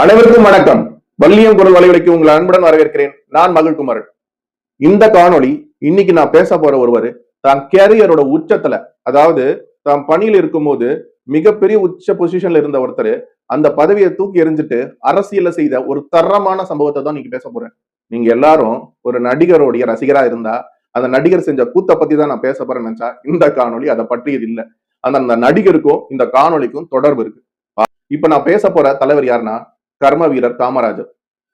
அனைவருக்கும் வணக்கம். வள்ளியம் குரல் வலைவலிக்கு உங்களை அன்புடன் வரவேற்கிறேன். நான் மகிழ்குமரன் இந்த காணொளி இன்னைக்கு நான் பேச போற ஒருவர் தான் கேரியரோட உச்சத்துல அதாவது தான் பணியில் இருக்கும்போது மிகப்பெரிய உச்ச பொசிஷன்ல இருந்த ஒருத்தர் அந்த பதவியை தூக்கி எறிஞ்சிட்டு அரசியல செய்த ஒரு தரமான சம்பவத்தை தான் நீங்க பேச போறேன். நீங்க எல்லாரும் ஒரு நடிகருடைய ரசிகரா இருந்தா அந்த நடிகர் செஞ்ச கூத்த பத்தி தான் நான் பேச போறேன் நினைச்சா இந்த காணொலி அதை பற்றியது இல்லை. அந்த அந்த நடிகருக்கும் இந்த காணொலிக்கும் தொடர்பு இருக்கு. இப்ப நான் பேச போற தலைவர் யாருன்னா கர்ம வீரர் காமராஜர்.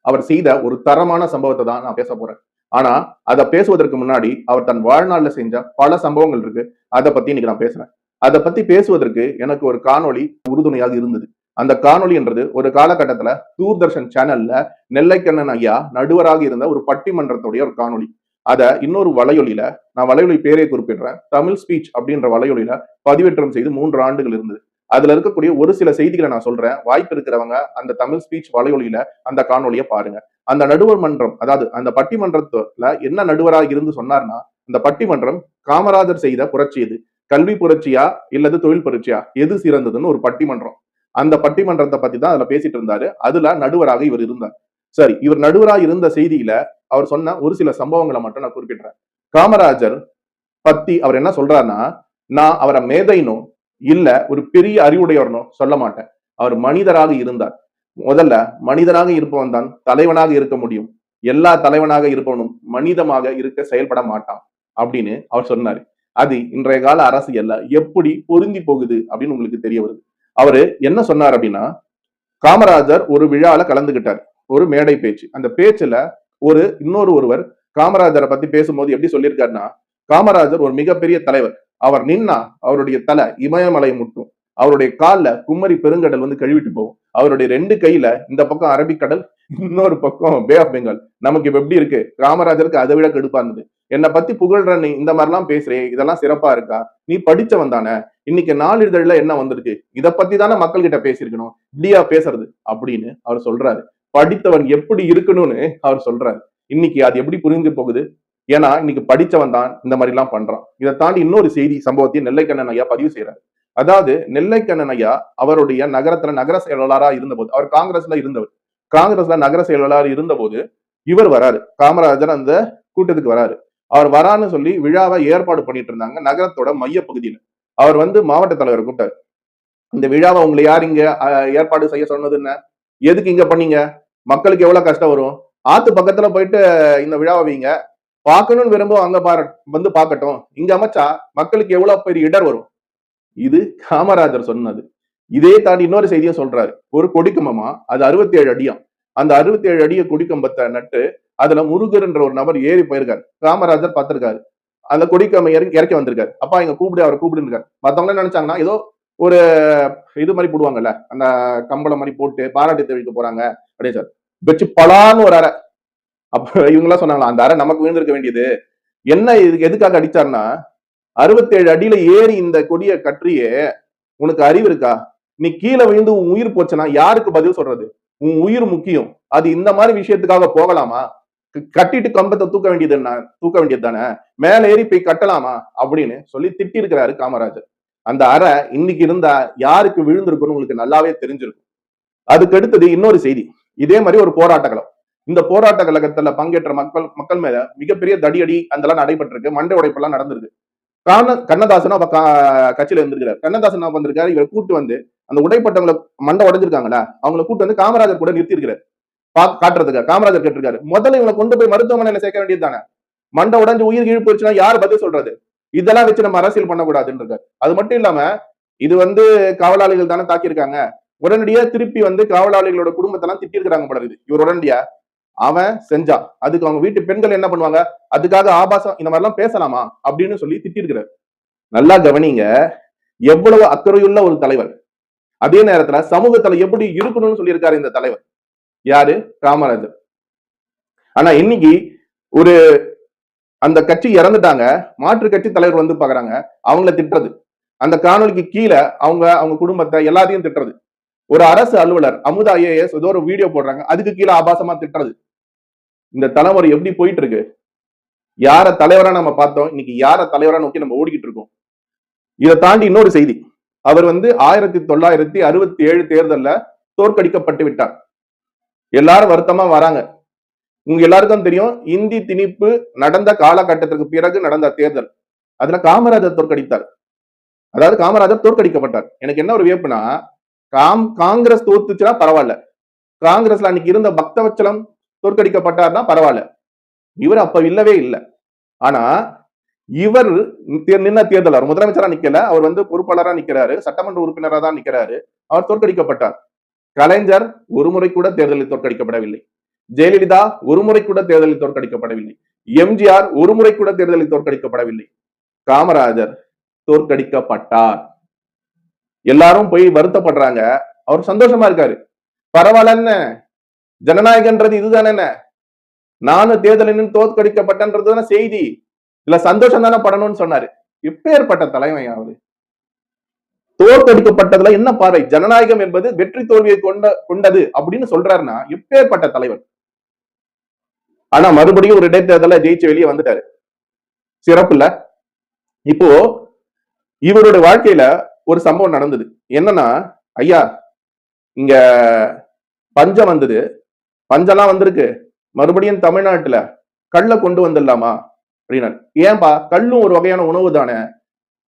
அவர் செய்த ஒரு தரமான சம்பவத்தை தான் நான் பேச போறேன். ஆனா அதை பேசுவதற்கு முன்னாடி அவர் தன் வாழ்நாள்ல செஞ்ச பல சம்பவங்கள் இருக்கு. அதை பத்தி இன்னைக்கு நான் பேசுறேன். அதை பத்தி பேசுவதற்கு எனக்கு ஒரு காணொளி உறுதுணையாக இருந்தது. அந்த காணொளி என்றது ஒரு காலகட்டத்துல தூர்தர்ஷன் சேனல்ல நெல்லைக்கண்ணன் ஐயா நடுவராக இருந்த ஒரு பட்டிமன்றத்துடைய ஒரு காணொளி. அதை இன்னொரு வலையொலியில நான் வலையொலி பேரே குறிப்பிடுறேன். தமிழ் ஸ்பீச் அப்படின்ற வலையொலியில பதிவேற்றம் செய்து மூன்று ஆண்டுகள் இருந்தது. அதுல இருக்கக்கூடிய ஒரு சில செய்திகளை நான் சொல்றேன். வாய்ப்பு இருக்கிறவங்க அந்த தமிழ் ஸ்பீச் வலையொலியில அந்த காணொலியை பாருங்க. அந்த நடுவர் மன்றம் அதாவது அந்த பட்டிமன்றத்துல என்ன நடுவராக இருந்து சொன்னார்னா அந்த பட்டிமன்றம் காமராஜர் செய்த புரட்சி எது? கல்வி புரட்சியா இல்லது தொழில் புரட்சியா? எது சிறந்ததுன்னு ஒரு பட்டிமன்றம். அந்த பட்டிமன்றத்தை பத்தி தான் அதுல பேசிட்டு இருந்தாரு. அதுல நடுவராக இவர் இருந்தார். சரி இவர் நடுவராக இருந்த செய்தியில அவர் சொன்ன ஒரு சில சம்பவங்களை மட்டும் நான் குறிப்பிடுறேன். காமராஜர் பத்தி அவர் என்ன சொல்றாருன்னா நான் அவரை மேதைனும் இல்ல ஒரு பெரிய அறிவுடையவர்னோ சொல்ல மாட்டேன். அவர் மனிதராக இருந்தார். முதல்ல மனிதனாக இருப்பவன் தான் தலைவனாக இருக்க முடியும். எல்லா தலைவனாக இருப்பவனும் மனிதமாக இருக்க செயல்பட மாட்டான் அப்படின்னு அவர் சொன்னாரு. அது இன்றைய கால அரசியல்ல எப்படி பொருந்தி போகுது அப்படின்னு உங்களுக்கு தெரிய வருது. அவரு என்ன சொன்னார் அப்படின்னா காமராஜர் ஒரு விழால கலந்துகிட்டார் ஒரு மேடை பேச்சு. அந்த பேச்சுல ஒரு இன்னொரு ஒருவர் காமராஜரை பத்தி பேசும்போது எப்படி சொல்லியிருக்காருன்னா காமராஜர் ஒரு மிகப்பெரிய தலைவர். அவர் நின்னா அவருடைய தலை இமயமலை முட்டும். அவருடைய கால்ல குமரி பெருங்கடல் வந்து கழுவிட்டு போகும். அவருடைய ரெண்டு கையில இந்த பக்கம் அரபிக்கடல் இன்னொரு பக்கம் பே ஆஃப் பெங்கால். நமக்கு இப்ப எப்படி இருக்கு? காமராஜருக்கு அதை விட கடுப்பா இருந்தது. என்னை பத்தி புகழ்ற நீ இந்த மாதிரிலாம் பேசுறே இதெல்லாம் சிறப்பா இருக்கா? நீ படிச்சவன் தானே. இன்னைக்கு நாளிதழ்ல என்ன வந்திருக்கு? இதை பத்தி தானே மக்கள் கிட்ட பேசியிருக்கணும். இப்படியா பேசுறது? அப்படின்னு அவர் சொல்றாரு. படித்தவன் எப்படி இருக்கணும்னு அவர் சொல்றாரு. இன்னைக்கு அது எப்படி புரிந்து போகுது? ஏன்னா இன்னைக்கு படிச்சவன் தான் இந்த மாதிரி எல்லாம் பண்றான். இதை தாண்டி இன்னொரு செய்தி சம்பவத்தையும் நெல்லைக்கண்ணன் ஐயா பதிவு செய்யறாரு அதாவது நெல்லைக்கண்ணன் ஐயா அவருடைய நகரத்துல நகர செயலாளரா இருந்தபோது அவர் காங்கிரஸ்ல இருந்தவர். காங்கிரஸ்ல நகர செயலாளர் இருந்தபோது இவர் வராரு. காமராஜர் அந்த கூட்டத்துக்கு வராரு. அவர் வரான்னு சொல்லி விழாவை ஏற்பாடு பண்ணிட்டு இருந்தாங்க நகரத்தோட மைய பகுதியில அவர் வந்து மாவட்ட தலைவர் கூப்பிட்டாரு. இந்த விழாவை உங்களை யார் இங்க அஹ், ஏற்பாடு செய்ய சொன்னது என்ன? எதுக்கு இங்க பண்ணீங்க? மக்களுக்கு எவ்வளவு கஷ்டம் வரும்? ஆத்து பக்கத்துல போயிட்டு இந்த விழாவை வைங்க. பார்க்கணும்னு விரும்பும் அங்க பாரு வந்து பார்க்கட்டும். இங்க அமைச்சா மக்களுக்கு எவ்வளவு பெரிய இடர் வரும்? இது காமராஜர் சொன்னது. இதே தாண்டி இன்னொரு செய்தியும் சொல்றாரு. ஒரு கொடிக்கம்பமா? அது அறுபத்தி ஏழு அடியம். அந்த அறுபத்தி ஏழு அடிய கொடிக்கம்பத்தை நட்டு அதுல முருகர்ன்ற ஒரு நபர் ஏறி போயிருக்காரு. காமராஜர் பார்த்திருக்காரு. அந்த கொடிக்கம்பை இறக்கி இறக்கி வந்திருக்காரு. அப்பா இங்க கூப்பிடு அவரை கூப்பிடுன்னு மத்தவங்க என்ன நினைச்சாங்கன்னா ஏதோ ஒரு இது மாதிரி போடுவாங்கல்ல அந்த கம்பளம் மாதிரி போட்டு பாராட்டி தெரிவிக்க போறாங்க அப்படின்னு சார் வச்சு பலான்னு ஒரு அறை. அப்ப இவங்க எல்லாம் சொன்னாங்களா அந்த அறை நமக்கு விழுந்திருக்க வேண்டியது. என்ன இதுக்கு எதுக்காக அடிச்சாருன்னா அறுபத்தேழு அடியில ஏறி இந்த கொடியை கற்றியே உனக்கு அறிவு இருக்கா? நீ கீழே விழுந்து உன் உயிர் போச்சுன்னா யாருக்கு பதில் சொல்றது? உன் உயிர் முக்கியம். அது இந்த மாதிரி விஷயத்துக்காக போகலாமா? கட்டிட்டு கம்பத்தை தூக்க வேண்டியது என்ன தூக்க வேண்டியது தானே? மேல ஏறி போய் கட்டலாமா? அப்படின்னு சொல்லி திட்டி இருக்கிறாரு காமராஜர். அந்த அறை இன்னைக்கு இருந்தா யாருக்கு விழுந்திருக்குன்னு உங்களுக்கு நல்லாவே தெரிஞ்சிருக்கும். அதுக்கு அடுத்தது இன்னொரு செய்தி. இதே மாதிரி ஒரு போராட்ட களம் இந்த போராட்ட கழகத்துல பங்கேற்ற மக்கள் மக்கள் மேல மிகப்பெரிய தடியடி அதெல்லாம் நடைபெற்றிருக்கு. மண்டை உடைப்பெல்லாம் நடந்திருக்கு. காரணம் கண்ணதாசன் அப்ப கட்சியில இருந்திருக்கிறார். கண்ணதாசன் என்ன வந்திருக்காரு இவரை கூட்டு வந்து அந்த உடைப்பட்டவங்களை மண்டை உடைஞ்சிருக்காங்களா? அவங்களை கூட்டு வந்து காமராஜர் கூட நிறுத்திருக்காரு பா காட்டுறதுக்கு காமராஜர் கேட்டிருக்காரு. முதல்ல இவங்களை கொண்டு போய் மருத்துவமனையில சேர்க்க வேண்டியது தானே? மண்டை உடஞ்சு உயிர் கீழ் போயிடுச்சுன்னா யார் பதில் சொல்றது? இதெல்லாம் வச்சு நம்ம அரசியல் பண்ணக்கூடாதுன்னு இருக்காரு. அது மட்டும் இல்லாம இது வந்து காவலாளிகள் தானே தாக்கியிருக்காங்க. உடனடியா திருப்பி வந்து காவலாளிகளோட குடும்பத்தெல்லாம் திட்டிருக்கிறாங்க போல இவர் உடனடியா அவன் செஞ்சான் அதுக்கு அவங்க வீட்டு பெண்கள் என்ன பண்ணுவாங்க? அதுக்காக ஆபாசம் இந்த மாதிரி எல்லாம் பேசலாமா? அப்படின்னு சொல்லி திட்டிருக்கிறார். நல்லா கவனிங்க. எவ்வளவு அக்கறையுள்ள ஒரு தலைவர். அதே நேரத்துல சமூகத்துல எப்படி இருக்கணும்னு சொல்லியிருக்காரு இந்த தலைவர். யாரு? காமராஜர். ஆனா இன்னைக்கு ஒரு அந்த கட்சி இறந்துட்டாங்க. மாற்று கட்சி தலைவர் வந்து பாக்குறாங்க. அவங்கள திட்டுறது. அந்த காணொலிக்கு கீழே அவங்க அவங்க குடும்பத்தை எல்லாத்தையும் திட்டுறது. ஒரு அரசு அலுவலர் அமுதா ஐஏஎஸ் ஏதோ ஒரு வீடியோ போடுறாங்க. அதுக்கு கீழே ஆபாசமா திட்டுறது. இந்த தலைமுறை எப்படி போயிட்டு இருக்கு யார தலைவரா நம்ம பார்த்தோம்? இன்னைக்கு யார தலைவரா நோக்கி நம்ம ஓடிக்கிட்டு இருக்கோம்? இதை தாண்டி இன்னொரு செய்தி. அவர் வந்து ஆயிரத்தி தொள்ளாயிரத்தி அறுபத்தி ஏழு தேர்தல்ல தோற்கடிக்கப்பட்டு விட்டார். எல்லாரும் வருத்தமா வராங்க. உங்க எல்லாருக்கும் தெரியும் இந்தி திணிப்பு நடந்த காலகட்டத்திற்கு பிறகு நடந்த தேர்தல். அதுல காமராஜர் தோற்கடித்தார். அதாவது காமராஜர் தோற்கடிக்கப்பட்டார். எனக்கு என்ன ஒரு வியப்புனா காம் காங்கிரஸ் தோத்துச்சுன்னா பரவாயில்ல. காங்கிரஸ்ல அன்னைக்கு இருந்த பக்தவச்சலம் தோற்கடிக்கப்பட்டார்னா பரவாயில்ல. இவர் அப்ப இல்லவே இல்லை. ஆனா இவர் நின்ன தேர்தலார் முதலமைச்சரா நிக்கல அவர் வந்து பொறுப்பாளரா நிக்கிறாரு சட்டமன்ற உறுப்பினரா தான் நிக்கிறாரு அவர் தோற்கடிக்கப்பட்டார். கலைஞர் ஒரு முறை கூட தேர்தலில் தோற்கடிக்கப்படவில்லை. ஜெயலலிதா ஒரு முறை கூட தேர்தலில் தோற்கடிக்கப்படவில்லை. எம்ஜிஆர் ஒரு முறை கூட தேர்தலில் தோற்கடிக்கப்படவில்லை. காமராஜர் தோற்கடிக்கப்பட்டார். எல்லாரும் போய் வருத்தப்படுறாங்க. அவர் சந்தோஷமா இருக்காரு. பரவாயில்லன்னு ஜனநாயகன்றது இதுதானே நானும் தேர்தலின் தோற்கடிக்கப்பட்டன்றது தானே செய்தி. இல்ல சந்தோஷம் தானே படணும்னு சொன்னாரு. எப்பேற்பட்ட தலைமை அவரு? தோற்கடிக்கப்பட்டதுல என்ன பார்வை? ஜனநாயகம் என்பது வெற்றி தோல்வியை கொண்ட கொண்டது அப்படின்னு சொல்றாருன்னா எப்பேற்பட்ட தலைவர் ஆனா மறுபடியும் ஒரு இடைத்தேர்தல ஜெயிச்சு வெளியே வந்துட்டாரு. சிறப்பு இல்ல? இப்போ இவருடைய வாழ்க்கையில ஒரு சம்பவம் நடந்தது. என்னன்னா ஐயா இங்க பஞ்சம் வந்தது. பஞ்சம்லாம் வந்திருக்கு. மறுபடியும் தமிழ்நாட்டுல கல்ல கொண்டு வந்துடலாமா? அப்படின்னாரு. ஏன்பா? கல்லும் ஒரு வகையான உணவு தானே.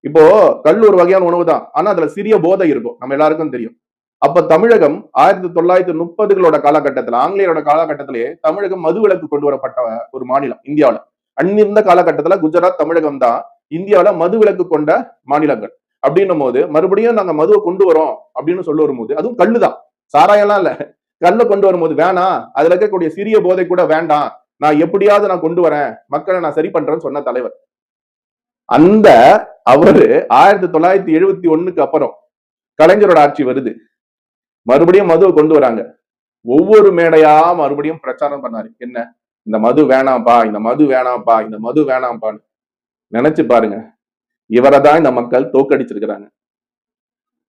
இப்போ கல் ஒரு வகையான உணவு தான். ஆனா அதுல சிறிய போதை இருக்கும். நம்ம எல்லாருக்கும் தெரியும். அப்ப தமிழகம் ஆயிரத்தி தொள்ளாயிரத்தி முப்பதுகளோட காலகட்டத்துல ஆங்கிலேயரோட காலகட்டத்திலேயே தமிழகம் மதுவிலக்கு கொண்டு வரப்பட்ட ஒரு மாநிலம் இந்தியாவில. அன்னிருந்த காலகட்டத்துல குஜராத் தமிழகம் தான் இந்தியாவுல மதுவிலக்கு கொண்ட மாநிலங்கள். அப்படின்னும் போது மறுபடியும் நாங்க மதுவை கொண்டு வரோம் அப்படின்னு சொல்ல வரும்போது அதுவும் கல்லுதான். சாராயம்லாம் இல்ல. கல்ல கொண்டு வரும்போது வேணாம் அதுல இருக்கக்கூடிய சிறிய போதை கூட வேண்டாம். நான் எப்படியாவது நான் கொண்டு வரேன். மக்களை நான் சரி பண்றேன்னு சொன்ன தலைவர். அந்த அவரு ஆயிரத்தி தொள்ளாயிரத்தி எழுபத்தி ஒண்ணுக்கு அப்புறம் கலைஞரோட ஆட்சி வருது. மறுபடியும் மதுவை கொண்டு வராங்க. ஒவ்வொரு மேடையா மறுபடியும் பிரச்சாரம் பண்ணாரு. என்ன? இந்த மது வேணாம்ப்பா இந்த மது வேணாம்ப்பா இந்த மது வேணாம்ப்பான்னு. நினைச்சு பாருங்க. இவரை தான் இந்த மக்கள் தோக்கடிச்சிருக்கிறாங்க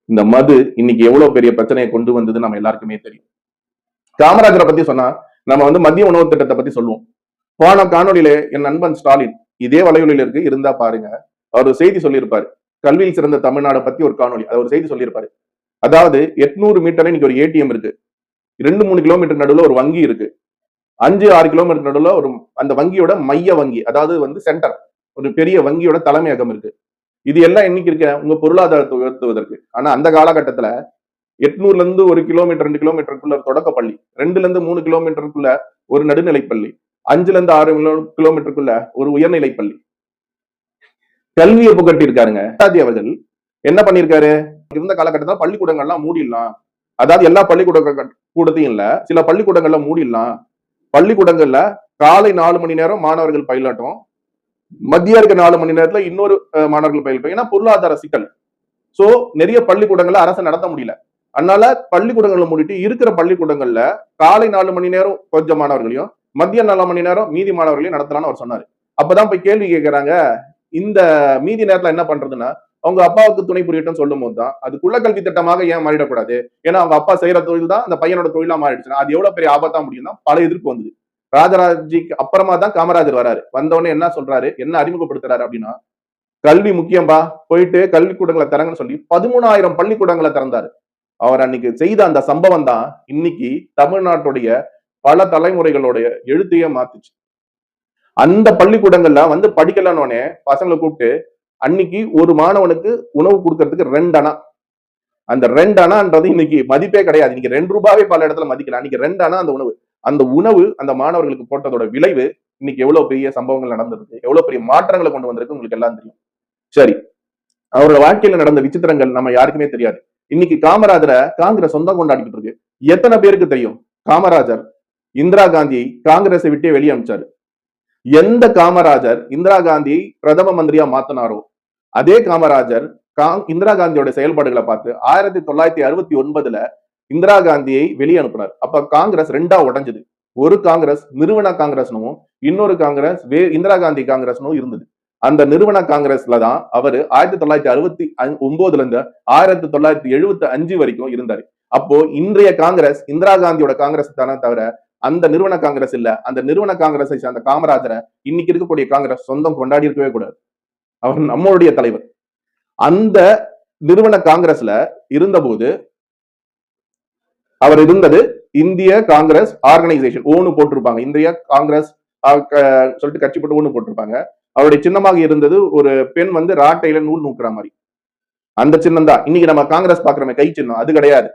இந்த மது இன்னைக்கு எவ்வளவு பெரிய பிரச்சனையை கொண்டு வந்தது நம்ம எல்லாருக்குமே தெரியும். காமராஜரை பத்தி சொன்னா நம்ம வந்து மதிய உணவு திட்டத்தை பத்தி சொல்லுவோம். போன காணொலியில என் நண்பன் ஸ்டாலின் இதே வலையொலியில இருக்கு இருந்தா பாருங்க. அவர் செய்தி சொல்லியிருப்பாரு. கல்வியில் சிறந்த தமிழ்நாடை பத்தி ஒரு காணொலி அது ஒரு செய்தி சொல்லியிருப்பாரு. அதாவது எட்நூறு மீட்டர்ல இன்னைக்கு ஒரு ஏடிஎம் இருக்கு. ரெண்டு மூணு கிலோமீட்டர் நடுவுல ஒரு வங்கி இருக்கு. அஞ்சு ஆறு கிலோமீட்டர் நடுவுல ஒரு அந்த வங்கியோட மைய வங்கி அதாவது வந்து சென்டர் ஒரு பெரிய வங்கியோட தலைமையகம் இருக்கு. இது எல்லாம் இன்னைக்கு இருக்க? உங்க பொருளாதாரத்தை உயர்த்துவதற்கு. ஆனா அந்த காலகட்டத்துல எட்நூறுல இருந்து ஒரு கிலோமீட்டர் ரெண்டு கிலோமீட்டருக்குள்ள ஒரு தொடக்கப்பள்ளி ரெண்டுல இருந்து மூணு கிலோமீட்டருக்குள்ள ஒரு நடுநிலை பள்ளி அஞ்சுல இருந்து ஆறு கிலோ- கிலோமீட்டருக்குள்ள ஒரு உயர்நிலை பள்ளி கல்வியை புகட்டி இருக்காருங்க அவர்கள் என்ன பண்ணிருக்காரு இருந்த காலகட்டத்தில் பள்ளிக்கூடங்கள்லாம் மூடிடலாம். அதாவது எல்லா பள்ளிக்கூட கூடத்தையும் இல்ல சில பள்ளிக்கூடங்கள்ல மூடிடலாம். பள்ளிக்கூடங்கள்ல காலை நாலு மணி நேரம் மாணவர்கள் பயிலாட்டம் மத்திய இருக்க நாலு மணி நேரத்துல இன்னொரு மாணவர்கள் பயிலும் ஏன்னா பொருளாதார சிக்கல். சோ நிறைய பள்ளிக்கூடங்கள்ல அரசு நடத்த முடியல. அதனால பள்ளிக்கூடங்களை மூடிட்டு இருக்கிற பள்ளிக்கூடங்கள்ல காலை நாலு மணி நேரம் கொஞ்சம் மாணவர்களையும் மத்திய நாலு மணி நேரம் மீதி மாணவர்களையும் நடத்தலாம்னு அவர் சொன்னாரு. அப்பதான் போய் கேள்வி கேட்கறாங்க இந்த மீதி நேரத்துல என்ன பண்றதுன்னா அவங்க அப்பாவுக்கு துணை புரியட்டும் சொல்லும் போது தான் அது குள்ள கல்வி திட்டமாக ஏன் மாறிடக்கூடாது? ஏன்னா அவங்க அப்பா செய்யற தொழில் தான் அந்த பையனோட தொழிலா மாறிடுச்சுன்னா அது எவ்வளவு பெரிய ஆபத்தா முடியும்னா பல எதிர்ப்பு வந்தது. ராஜராஜிக்கு அப்புறமா தான் காமராஜர் வராரு. வந்தவொடனே என்ன சொல்றாரு? என்ன அறிமுகப்படுத்துறாரு அப்படின்னா கல்வி முக்கியம்பா போயிட்டு கல்விக்கூடங்களை திறங்கன்னு சொல்லி பதிமூணாயிரம் பள்ளிக்கூடங்களை திறந்தாரு. அவர் அன்னைக்கு செய்த அந்த சம்பவம் தான் இன்னைக்கு தமிழ்நாட்டுடைய பல தலைமுறைகளுடைய எழுத்தையே மாத்துச்சு. அந்த பள்ளிக்கூடங்கள்ல வந்து படிக்கலன்னொடனே பசங்களை கூப்பிட்டு அன்னைக்கு ஒரு மாணவனுக்கு உணவு கொடுக்கறதுக்கு ரெண்டு அணா. அந்த ரெண்டு அணான்றது இன்னைக்கு மதிப்பே கிடையாது. இன்னைக்கு ரெண்டு ரூபாவே பல இடத்துல மதிக்கல. அன்னைக்கு ரெண்டு அணா அந்த உணவு. அந்த உணவு அந்த மாணவர்களுக்கு போட்டதோட விளைவு இன்னைக்கு எவ்வளவு பெரிய சம்பவங்கள் நடந்திருக்கு எவ்வளவு பெரிய மாற்றங்களை கொண்டு வந்திருக்கு உங்களுக்கு எல்லாம் தெரியும். சரி. அவரோட வாழ்க்கையில நடந்த விசித்திரங்கள் நம்ம யாருக்குமே தெரியாது. இன்னைக்கு காமராஜரை காங்கிரஸ் சொந்தம் கொண்டாடிக்கிட்டு இருக்கு. எத்தனை பேருக்கு தெரியும்? காமராஜர் இந்திரா காந்தியை காங்கிரஸை விட்டே வெளியே அனுப்பிச்சாரு எந்த காமராஜர் இந்திரா காந்தியை பிரதம மந்திரியா மாத்தினாரோ அதே காமராஜர் கா- இந்திரா காந்தியோட செயல்பாடுகளை பார்த்து ஆயிரத்தி தொள்ளாயிரத்தி அறுபத்தி ஒன்பதுல இந்திரா காந்தியை வெளியே அனுப்புனார் அப்ப காங்கிரஸ் ரெண்டா உடஞ்சது. ஒரு காங்கிரஸ் நிறுவன காங்கிரஸ்னும் இன்னொரு காங்கிரஸ் வே இந்திரா காந்தி காங்கிரஸ்னும் இருந்தது. அந்த நிறுவன காங்கிரஸ்ல தான் அவர் ஆயிரத்தி தொள்ளாயிரத்தி அறுபத்தி ஒன்பதுல இருந்து ஆயிரத்தி தொள்ளாயிரத்தி எழுபத்தி அஞ்சு வரைக்கும் இருந்தாரு. அப்போ இன்றைய காங்கிரஸ் இந்திரா காந்தியோட காங்கிரஸ் தானே தவிர அந்த நிறுவன காங்கிரஸ் இல்ல. அந்த நிறுவன காங்கிரஸை சார்ந்த காமராஜரை இன்னைக்கு இருக்கக்கூடிய காங்கிரஸ் சொந்தம் கொண்டாடி இருக்கவே கூடாது. அவர் நம்மளுடைய தலைவர். அந்த நிறுவன காங்கிரஸ்ல இருந்தபோது அவர் இருந்தது இந்திய காங்கிரஸ் ஆர்கனைசேஷன் ஓனு போட்டிருப்பாங்க. இந்திய காங்கிரஸ் ஆஹ் சொல்லிட்டு கட்சி போட்டு ஒண்ணு போட்டிருப்பாங்க. அவருடைய சின்னமாக இருந்தது ஒரு பெண் வந்து ராட்டையில நூல் நூக்குற மாதிரி. அந்த சின்னம் தான். இன்னைக்கு நம்ம காங்கிரஸ் பாக்குறோமே கை சின்னம். அது கிடையாது.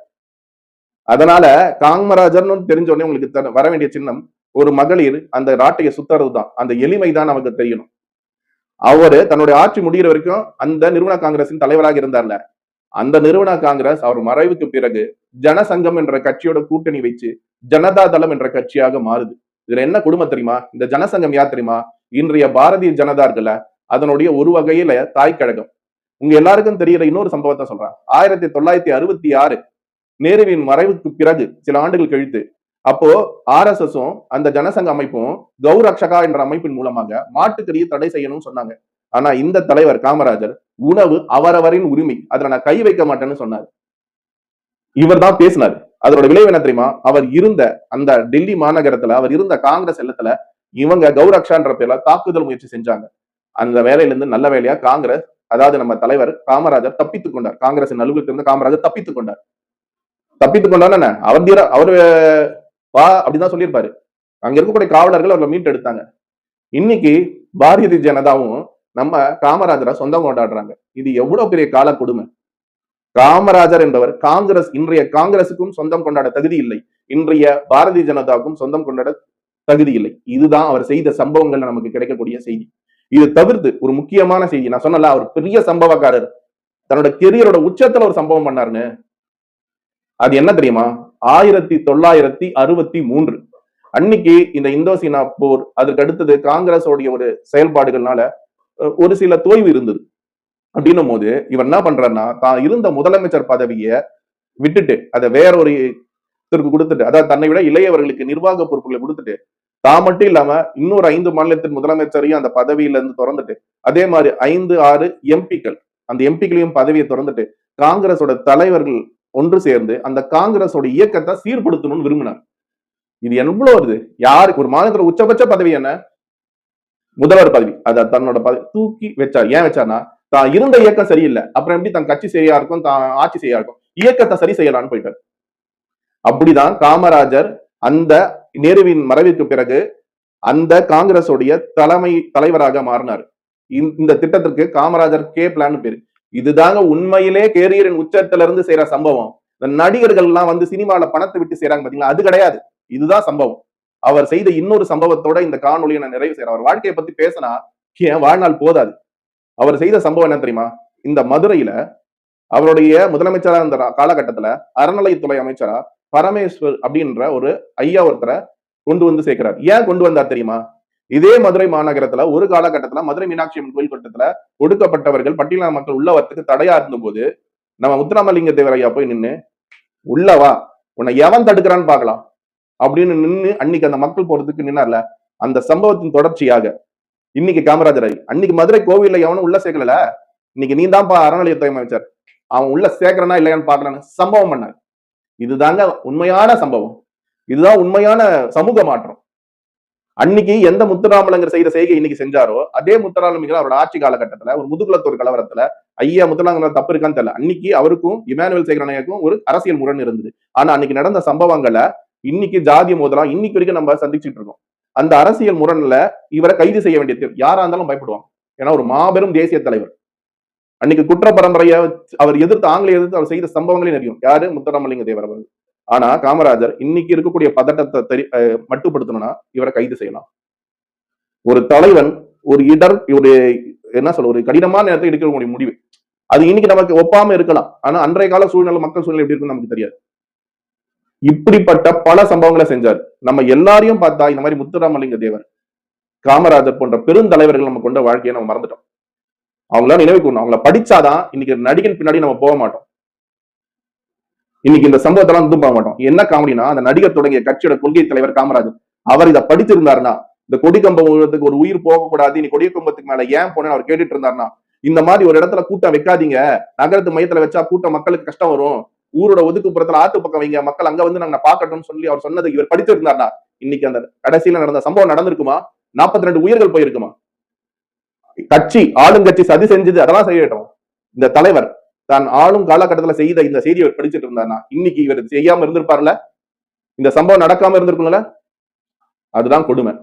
அதனால காமராஜர்னு தெரிஞ்ச உடனே உங்களுக்கு வர வேண்டிய சின்னம் ஒரு மகளிர் அந்த ராட்டையை சுத்துறது தான். அந்த எளிமை தான் நமக்கு தெரியணும். அவரு தன்னுடைய ஆட்சி முடிகிற வரைக்கும் அந்த நிறுவன காங்கிரசின் தலைவராக இருந்தார்ல. அந்த நிறுவன காங்கிரஸ் அவர் மறைவுக்கு பிறகு ஜனசங்கம் என்ற கட்சியோட கூட்டணி வச்சு ஜனதா தளம் என்ற கட்சியாக மாறுது. இதுல என்ன குடும்பம் தெரியுமா? இந்த ஜனசங்கம் யார் தெரியுமா? இன்றைய பாரதிய ஜனதா இருக்குல்ல அதனுடைய ஒரு வகையில தாய் கழகம் உங்க எல்லாருக்கும் தெரியிற இன்னொரு சம்பவத்தை சொல்றேன். ஆயிரத்தி தொள்ளாயிரத்தி அறுபத்தி ஆறு நேருவின் மறைவுக்கு பிறகு சில ஆண்டுகள் கழித்து அப்போ ஆர்எஸ்எஸும் அந்த ஜனசங்க அமைப்பும் கௌரக்ஷகா என்ற அமைப்பின் மூலமாக மாட்டுக்கறியை தடை செய்யணும்னு சொன்னாங்க. ஆனா இந்த தலைவர் காமராஜர் உணவு அவரவரின் உரிமை அதுல நான் கை வைக்க மாட்டேன்னு சொன்னார். இவர் தான் பேசினாரு. அதோட விளைவு என்ன தெரியுமா? அவர் இருந்த அந்த டெல்லி மாநகரத்துல அவர் இருந்த காங்கிரஸ் இல்லத்துல இவங்க கௌரக்ஷான்ற பேர்ல தாக்குதல் முயற்சி செஞ்சாங்க. அந்த வேலையில இருந்து நல்ல வேலையா காங்கிரஸ் அதாவது நம்ம தலைவர் காமராஜர் தப்பித்துக் கொண்டார். காங்கிரஸ் அலுவலகத்திலிருந்து காமராஜர் தப்பித்துக் கொண்டார். தப்பித்துக் கொண்டார் என்ன? அவர் தீர அவர் வா அப்படிதான் சொல்லியிருப்பாரு. அங்க இருக்கக்கூடிய காவலர்கள் அவர்களை மீட்டு எடுத்தாங்க இன்னைக்கு பாரதிய ஜனதாவும் நம்ம காமராஜரை சொந்தம் கொண்டாடுறாங்க. இது எவ்வளவு பெரிய கால கொடுமை. காமராஜர் என்பவர் காங்கிரஸ் இன்றைய காங்கிரசுக்கும் சொந்தம் கொண்டாட தகுதி இல்லை. இன்றைய பாரதிய ஜனதாவுக்கும் சொந்தம் கொண்டாட தகுதி இல்லை. இதுதான் அவர் செய்த சம்பவங்கள்ல நமக்கு கிடைக்கக்கூடிய செய்தி. இது தவிர்த்து ஒரு முக்கியமான செய்தி. நான் சொன்னல அவர் பெரிய சம்பவக்காரர். தன்னோட கெரியரோட உச்சத்துல ஒரு சம்பவம் பண்ணாருன்னு. அது என்ன தெரியுமா? ஆயிரத்தி தொள்ளாயிரத்தி அறுபத்தி மூன்று. அன்னைக்கு இந்த இந்தோசீனா போர் அதுக்கு அடுத்தது காங்கிரஸோடைய ஒரு செயல்பாடுகள்னால ஒரு சில தோய்வு இருந்தது. அப்படின்னும் போது இவர் என்ன பண்றாருன்னா தான் இருந்த முதலமைச்சர் பதவியை விட்டுட்டு அதை வேற ஒரு இதற்கு கொடுத்துட்டு அதாவது தன்னை விட இளையவர்களுக்கு நிர்வாக பொறுப்புகளை கொடுத்துட்டு தான் மட்டும் இல்லாம இன்னொரு ஐந்து மாநிலத்தின் முதலமைச்சரையும் அந்த பதவியில இருந்து திறந்துட்டு அதே மாதிரி ஐந்து ஆறு எம்பிக்கள் அந்த எம்பிக்களையும் பதவியை திறந்துட்டு காங்கிரஸோட தலைவர்கள் ஒன்று சேர்ந்து அந்த காங்கிரஸோட இயக்கத்தை சீர்படுத்தணும்னு விரும்பினார். இது எவ்வளவு வருது யாருக்கு ஒரு மாநிலத்தோட உச்சபட்ச பதவி என்ன? முதல்வர் பதவி. அத தன்னோட பதவி தூக்கி வச்சார். ஏன் வச்சார்னா தான் இருந்த இயக்கம் சரியில்லை. அப்புறம் எப்படி தன் கட்சி சரியா இருக்கும் தான் ஆட்சி சரியா இருக்கும்? இயக்கத்தை சரி செய்யலாம்னு போயிட்டார். அப்படிதான் காமராஜர் அந்த நேருவின் மறைவிற்கு பிறகு அந்த காங்கிரஸுடைய தலைமை தலைவராக மாறினார். இந்த- திட்டத்திற்கு காமராஜர் கே பிளான் பேரு. இதுதாங்க உண்மையிலே கேரியரின் உச்சத்துல இருந்து செய்யற சம்பவம். இந்த நடிகர்கள் எல்லாம் வந்து சினிமாவில பணத்தை விட்டு செய்றாங்க பாத்தீங்களா? அது கிடையாது. இதுதான் சம்பவம். அவர் செய்த இன்னொரு சம்பவத்தோட இந்த காணொலியை நான் நிறைவு செய்யறேன் அவர் வாழ்க்கையை பத்தி பேசினா என் வாழ்நாள் போதாது. அவர் செய்த சம்பவம் என்ன தெரியுமா? இந்த மதுரையில அவருடைய முதலமைச்சரா இருந்த காலகட்டத்துல அறநிலையத்துறை அமைச்சரா பரமேஸ்வர் அப்படின்ற ஒரு ஐயா ஒருத்தரை கொண்டு வந்து சேர்க்கிறார். ஏன் கொண்டு வந்தார் தெரியுமா? இதே மதுரை மாநகரத்துல ஒரு காலகட்டத்துல மதுரை மீனாட்சி அம்மன் கோயில் கூட்டத்துல ஒடுக்கப்பட்டவர்கள் பட்டியல மக்கள் உள்ள வரத்துக்கு தடையா இருந்தபோது நம்ம முத்துராமலிங்க தேவர் ஐயா போய் நின்னு உள்ளவா உன்னை எவன் தடுக்கிறான்னு பார்க்கலாம். அப்படின்னு நின்னு அன்னைக்கு அந்த மக்கள் போறதுக்கு நின்னார்ல. அந்த சம்பவத்தின் தொடர்ச்சியாக இன்னைக்கு காமராஜர் ஐ அன்னைக்கு மதுரை கோவில்ல எவனும் உள்ள சேர்க்கல இன்னைக்கு நீ தான்ப்பா அறநிலையத்துறை அமைச்சர். அவன் உள்ள சேர்க்கறனா இல்லையான்னு பாக்கலான்னு சம்பவம் பண்ணாங்க இதுதாங்க உண்மையான சம்பவம். இதுதான் உண்மையான சமூக மாற்றம். அன்னைக்கு எந்த முத்துராமலிங்கர் செய்த செய்கை இன்னைக்கு செஞ்சாரோ அதே முத்துராமலிங்கர் அவரோட ஆட்சி காலகட்டத்துல ஒரு முதுகுலத்தோர் கலவரத்துல ஐயா முத்துராமலிங்கர் தப்பு இருக்கான்னு தெரியல. அன்னைக்கு அவருக்கும் இமானுவல் சேகரனையாக்கும் ஒரு அரசியல் முரண் இருந்தது. ஆனா அன்னைக்கு நடந்த சம்பவங்களை இன்னைக்கு ஜாதி மோதலாம் இன்னைக்கு வரைக்கும் நம்ம சந்திச்சுட்டு இருக்கோம். அந்த அரசியல் முரண்ல இவரை கைது செய்ய வேண்டிய தேவை. யாரா இருந்தாலும் பயப்படுவாங்க ஏன்னா ஒரு மாபெரும் தேசிய தலைவர். அன்னைக்கு குற்ற பரம்பரையை அவர் எதிர்த்து ஆங்கிலேய எதிர்த்து அவர் செய்த சம்பவங்களே தெரியும் யாரு? முத்தராமலிங்க தேவர் அவர்கள். ஆனா காமராஜர் இன்னைக்கு இருக்கக்கூடிய பதட்டத்தை தெரி அஹ் மட்டுப்படுத்தணும்னா இவரை கைது செய்யலாம். ஒரு தலைவன் ஒரு இடர் ஒரு என்ன சொல்ல ஒரு கடினமான நேரத்தை எடுக்கக்கூடிய முடிவு. அது இன்னைக்கு நமக்கு ஒப்பாம இருக்கலாம். ஆனா அன்றைய கால சூழ்நிலை மக்கள் சூழ்நிலை எப்படி இருக்குன்னு நமக்கு தெரியாது. இப்படிப்பட்ட பல சம்பவங்களை செஞ்சார். நம்ம எல்லாரையும் பார்த்தா இந்த மாதிரி முத்துராமலிங்க தேவர் காமராஜர் போன்ற பெருந்தலைவர்கள் நம்ம கொண்ட வாழ்க்கையை நம்ம மறந்துட்டோம். அவங்களாம் நினைவு கூறணும். அவங்கள படிச்சாதான் இன்னைக்கு நடிகன் பின்னாடி நம்ம போக மாட்டோம். இன்னைக்கு இந்த சம்பவத்தெல்லாம் வந்து போக மாட்டோம். என்ன காமெடினா அந்த நடிகர் தொடங்கிய கட்சியோட கொள்கை தலைவர் காமராஜர் அவர் இதை படிச்சிருந்தாருன்னா இந்த கொடிக்கம்பம் விழுறதுக்கு ஒரு உயிர் போகக்கூடாது நீ கொடிக்கம்பத்துக்கு மேல ஏன் போனேன்னு அவர் கேட்டுட்டு இருந்தாருன்னா இந்த மாதிரி ஒரு இடத்துல கூட்டம் வைக்காதீங்க. நகரத்து மையத்துல வச்சா கூட்டம் மக்களுக்கு கஷ்டம் வரும். ஊரோட ஒதுக்குப்புறத்துல ஆத்து பக்கம் வைங்க மக்கள் அங்க வந்து நாங்க பாக்கட்டும்னு சொல்லி அவர் சொன்னது இவர் படிச்சிருந்தாருன்னா இன்னைக்கு அந்த கடைசியில நடந்த சம்பவம் நடந்திருக்குமா? நாற்பத்தி ரெண்டு உயிர்கள் போயிருக்குமா? கட்சி ஆளுங்கட்சி சதி செஞ்சது அதெல்லாம் செய்யட்டும். இந்த தலைவர் தான் ஆளும் காலகட்டத்துல செய்த இந்த செய்தி இவர் படிச்சுட்டு இருந்தாருன்னா இன்னைக்கு இவர் செய்யாம இருந்திருப்பார்ல? இந்த சம்பவம் நடக்காம இருந்திருக்கும்ல? அதுதான் கொடுமை.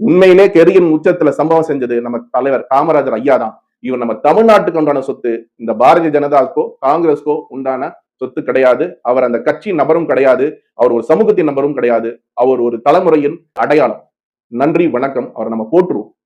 உண்மையிலே கெரியின் உச்சத்துல சம்பவம் செஞ்சது நம்ம தலைவர் காமராஜர் ஐயா தான் இவர் நம்ம தமிழ்நாட்டுக்கு உண்டான சொத்து இந்த பாரதிய ஜனதாக்கோ காங்கிரஸ்க்கோ உண்டான சொத்து கிடையாது. அவர் அந்த கட்சி நபரும் கிடையாது. அவர் ஒரு சமூகத்தின் நபரும் கிடையாது. அவர் ஒரு தலைமுறையின் அடையாளம். நன்றி வணக்கம். அவரை நம்ம போற்றுவோம்.